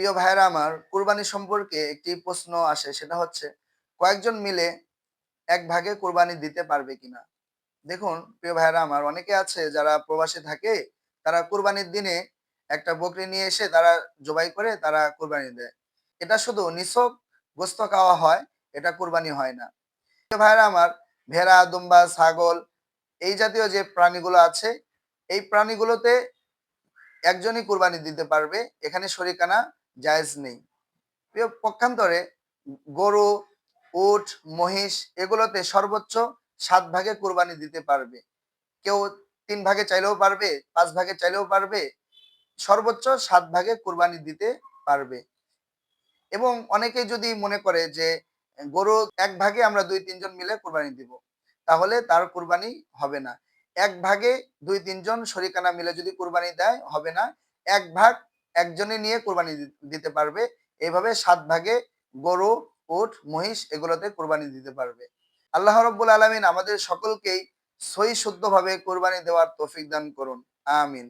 প্রিয় ভাইরা আমার কুরবানি সম্পর্কে একটি প্রশ্ন আসে, সেটা হচ্ছে, কয়েকজন মিলে এক ভাগে কোরবানি দিতে পারবে কিনা? দেখুন, প্রিয় ভাইরা আমার অনেকে আছে যারা প্রবাসে থাকে, তারা কুরবানির দিনে একটা বকরি নিয়ে এসে তারা জবাই করে তারা কোরবানি দেয়। এটা শুধু নিছক গোস্ত খাওয়া হয়, এটা কোরবানি হয় না। প্রিয় ভাইরা আমার ভেড়া, দুম্বা, ছাগল, এই জাতীয় যে প্রাণীগুলো আছে, এই প্রাণীগুলোতে একজনই কুরবানি দিতে পারবে। এখানে শরিকানা জায়েজ নেই। পক্ষান্তরে গরু, উট, মহিষ এগুলোতে সর্বোচ্চ সাত ভাগে কুরবানি দিতে পারবে। কেউ তিন ভাগে চাইলেও পারবে, পাঁচ ভাগে চাইলেও পারবে, সর্বোচ্চ সাত ভাগে কুরবানি দিতে পারবে। এবং অনেকে যদি মনে করে যে গরু এক ভাগে আমরা দুই তিনজন মিলে কোরবানি দিব, তাহলে তার কুরবানি হবে না। এক ভাগে দুই তিনজন শরিকানা মিলে যদি কোরবানি দেয়, হবে না। এক ভাগ একজনে নিয়ে কোরবানি দিতে পারবে। এভাবে সাত ভাগে গরু, উট, মহিষ এগুলোতে কোরবানি দিতে পারবে। আল্লাহ রব্বুল আলমিন আমাদের সকলকেই সই শুদ্ধভাবে কোরবানি দেওয়ার তৌফিক দান করুন। আমিন।